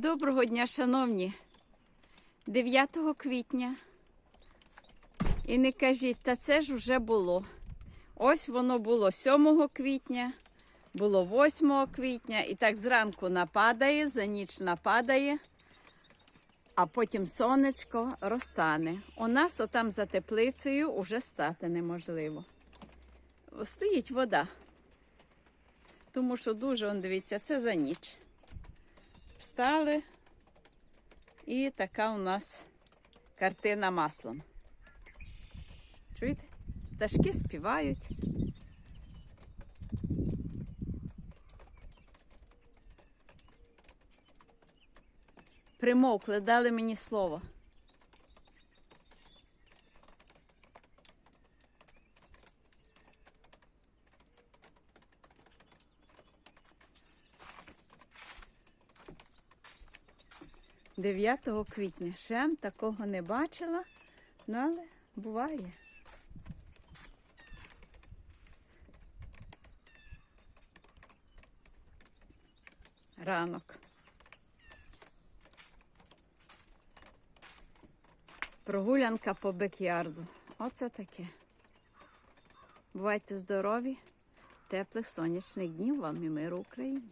Доброго дня, шановні. 9 квітня. І не кажіть, та це ж вже було. Ось воно було 7 квітня, було 8 квітня, і так зранку нападає, за ніч нападає, а потім сонечко розтане. У нас отам за теплицею уже стати неможливо. Стоїть вода. Тому що дуже, он, дивіться, це за ніч. Встали, і така у нас картина маслом. Чуєте? Пташки співають. Примовкли, дали мені слово. – 9 квітня. Ще такого не бачила, ну але буває. Ранок. Прогулянка по бекярду. Оце таке. Бувайте здорові, теплих сонячних днів вам і миру Україні.